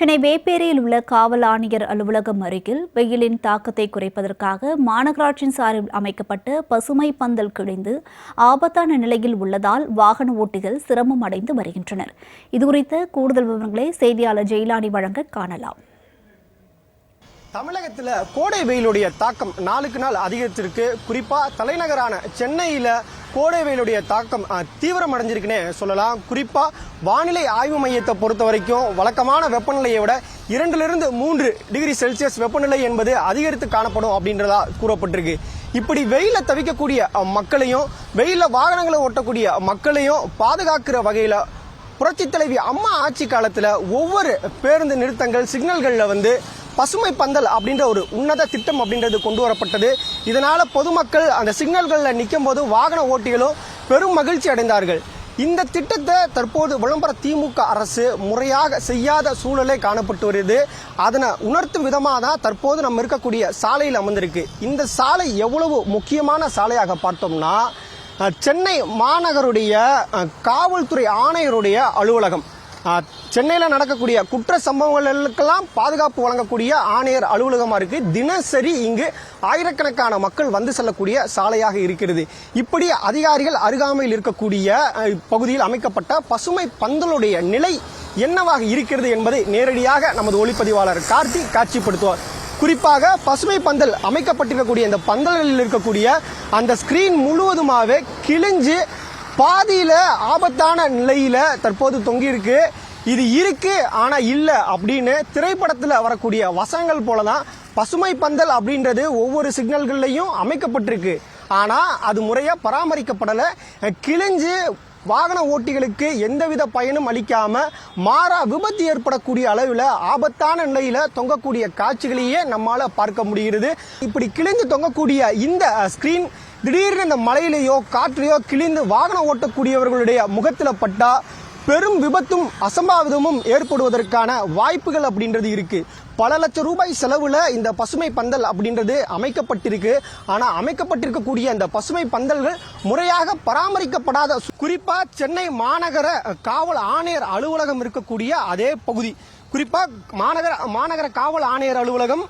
சென்னை வேப்பேரியில் உள்ள காவல் ஆணையர் அலுவலகம் அருகில் வெயிலின் தாக்கத்தை குறைப்பதற்காக மாநகராட்சியின் சார்பில் அமைக்கப்பட்ட பசுமை பந்தல் கிழிந்து ஆபத்தான நிலையில் உள்ளதால் வாகன ஓட்டிகள் சிரமம் அடைந்து வருகின்றனர். இதுகுறித்த கூடுதல் விவரங்களை செய்தியாளர் ஜெயிலானி வழங்க காணலாம். தமிழகத்தில் கோடை வெயிலுடைய தாக்கம் நாளுக்கு நாள் அதிகரித்திருக்கு குறிப்பாக தலைநகரான சென்னையில் கோடை வெயிலுடைய தாக்கம் தீவிரம் அடைஞ்சிருக்குன்னே சொல்லலாம். குறிப்பா வானிலை ஆய்வு மையத்தை பொறுத்த வரைக்கும் வழக்கமான வெப்பநிலையை விட இரண்டிலிருந்து மூன்று டிகிரி செல்சியஸ் வெப்பநிலை என்பது அதிகரித்து காணப்படும் அப்படின்றதா கூறப்பட்டிருக்கு. இப்படி வெயில தவிக்கக்கூடிய மக்களையும் வெயில வாகனங்களை ஓட்டக்கூடிய மக்களையும் பாதுகாக்கிற வகையில புரட்சி தலைவி அம்மா ஆட்சி காலத்துல ஒவ்வொரு பேருந்து நிறுத்தங்கள் சிக்னல்கள்ல வந்து பசுமை பந்தல் அப்படின்ற ஒரு உன்னத திட்டம் அப்படின்றது கொண்டு வரப்பட்டது. இதனால் பொதுமக்கள் அந்த சிக்னல்களில் நிற்கும் போது வாகன ஓட்டிகளும் பெரும் மகிழ்ச்சி அடைந்தார்கள். இந்த திட்டத்தை தற்போது விளம்பர திமுக அரசு முறையாக செய்யாத சூழலே காணப்பட்டு வருது. அதனை உணர்த்தும் விதமாக தான் தற்போது நம்ம இருக்கக்கூடிய சாலையில் அமர்ந்திருக்கு. இந்த சாலை எவ்வளவு முக்கியமான சாலையாக பார்த்தோம்னா சென்னை மாநகருடைய காவல்துறை ஆணையருடைய அலுவலகம். சென்னையில் நடக்கக்கூடிய குற்ற சம்பவங்களுக்கெல்லாம் பாதுகாப்பு வழங்கக்கூடிய ஆணையர் அலுவலகமாக இருக்கு. தினசரி இங்கு ஆயிரக்கணக்கான மக்கள் வந்து செல்லக்கூடிய சாலையாக இருக்கிறது. இப்படி அதிகாரிகள் அருகாமையில் இருக்கக்கூடிய பகுதியில் அமைக்கப்பட்ட பசுமை பந்தலுடைய நிலை என்னவாக இருக்கிறது என்பதை நேரடியாக நமது ஒளிப்பதிவாளர் கார்த்தி காட்சிப்படுத்துவார். குறிப்பாக பசுமை பந்தல் அமைக்கப்பட்டிருக்கக்கூடிய இந்த பந்தல்களில் இருக்கக்கூடிய அந்த ஸ்கிரீன் முழுவதுமாவே கிழிஞ்சு பாதியில ஆபத்தான நிலையில தற்போது தொங்கி இருக்கு இது இருக்கு ஆனா இல்ல அப்படின்னு திரைப்படத்துல வரக்கூடிய வசனங்கள் போலதான் பசுமை பந்தல் அப்படின்றது ஒவ்வொரு சிக்னல்கள்லையும் அமைக்கப்பட்டிருக்கு. ஆனா அது முறையா பராமரிக்கப்படல. கிழிஞ்சு வாகன ஓட்டிகளுக்கு எந்தவித பயனும் அளிக்காம மாறா விபத்து ஏற்படக்கூடிய அளவில் ஆபத்தான நிலையில தொங்கக்கூடிய காட்சிகளையே நம்மால பார்க்க முடிகிறது. இப்படி கிழிந்து தொங்கக்கூடிய இந்த ஸ்கிரீன் திடீர்னு இந்த மலையிலேயோ காற்றிலேயோ கிழிந்து வாகனம் ஓட்டக்கூடியவர்களுடைய முகத்தில் பட்டா பெரும் விபத்தும் அசம்பாவிதமும் ஏற்படுவதற்கான வாய்ப்புகள் அப்படின்றது இருக்கு. பல லட்சம் ரூபாய் செலவுல இந்த பசுமை பந்தல் அப்படின்றது அமைக்கப்பட்டிருக்கு. ஆனா அமைக்கப்பட்டிருக்கக்கூடிய இந்த பசுமை பந்தல்கள் முறையாக பராமரிக்கப்படாத குறிப்பாக குறிப்பா சென்னை மாநகர காவல் ஆணையர் அலுவலகம் இருக்கக்கூடிய அதே பகுதி. குறிப்பா மாநகர மாநகர காவல் ஆணையர் அலுவலகம்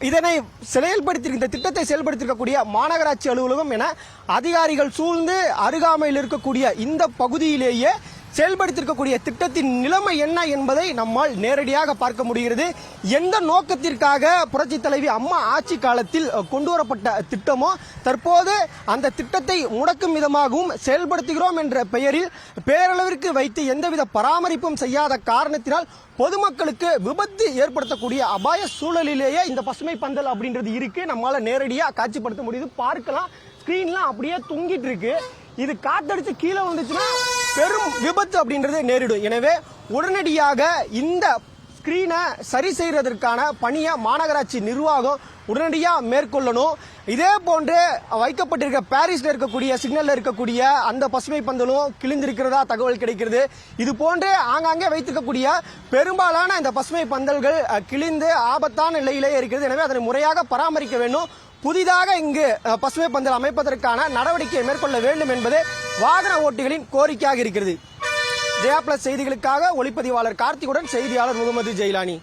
இதனை செயல்படுத்தி இந்த திட்டத்தை செயல்படுத்திருக்கக்கூடிய மாநகராட்சி அலுவலகம் என அதிகாரிகள் சூழ்ந்து அருகாமையில் இருக்கக்கூடிய இந்த பகுதியிலேயே செயல்படுத்திருக்கக்கூடிய திட்டத்தின் நிலைமை என்ன என்பதை நம்மால் நேரடியாக பார்க்க முடிகிறது. எந்த நோக்கத்திற்காக புரட்சி தலைவி அம்மா ஆட்சி காலத்தில் கொண்டு வரப்பட்ட திட்டமோ தற்போது அந்த திட்டத்தை முடக்கும் விதமாகவும் செயல்படுத்துகிறோம் என்ற பெயரில் பேரளவிற்கு வைத்து எந்தவித பராமரிப்பும் செய்யாத காரணத்தினால் பொதுமக்களுக்கு விபத்து ஏற்படுத்தக்கூடிய அபாய சூழலிலேயே இந்த பசுமை பந்தல் அப்படின்றது இருக்கு. நம்மால நேரடியாக காட்சிப்படுத்த முடியுது. பார்க்கலாம். ஸ்கிரீன்லாம் அப்படியே தொங்கிட்டு இருக்கு. இது காத்தடிச்சு கீழே வந்துச்சுன்னா பெரும் விபத்து அப்படின்றது நேரிடும். எனவே உடனடியாக இந்த ஸ்கிரீனை சரி செய்யறதற்கான பணியை மாநகராட்சி நிர்வாகம் உடனடியாக மேற்கொள்ளணும். இதே போன்று வைக்கப்பட்டிருக்க பாரிஸ்ல இருக்கக்கூடிய சிக்னல்ல இருக்கக்கூடிய அந்த பசுமை பந்தலும் கிழிந்திருக்கிறதா தகவல் கிடைக்கிறது. இது போன்று ஆங்காங்கே வைத்திருக்கக்கூடிய பெரும்பாலான இந்த பசுமை பந்தல்கள் கிழிந்து ஆபத்தான நிலையிலே இருக்கிறது. எனவே அதனை முறையாக பராமரிக்க வேண்டும் புதிதாக இங்கு பசுமை பந்தல் அமைப்பதற்கான நடவடிக்கையை மேற்கொள்ள வேண்டும் என்பது வாகன ஓட்டிகளின் கோரிக்கையாக இருக்கிறது. ஜெயா பிளஸ் செய்திகளுக்காக ஒளிப்பதிவாளர் கார்த்திகுடன் செய்தியாளர் முகமது ஜெயிலானி.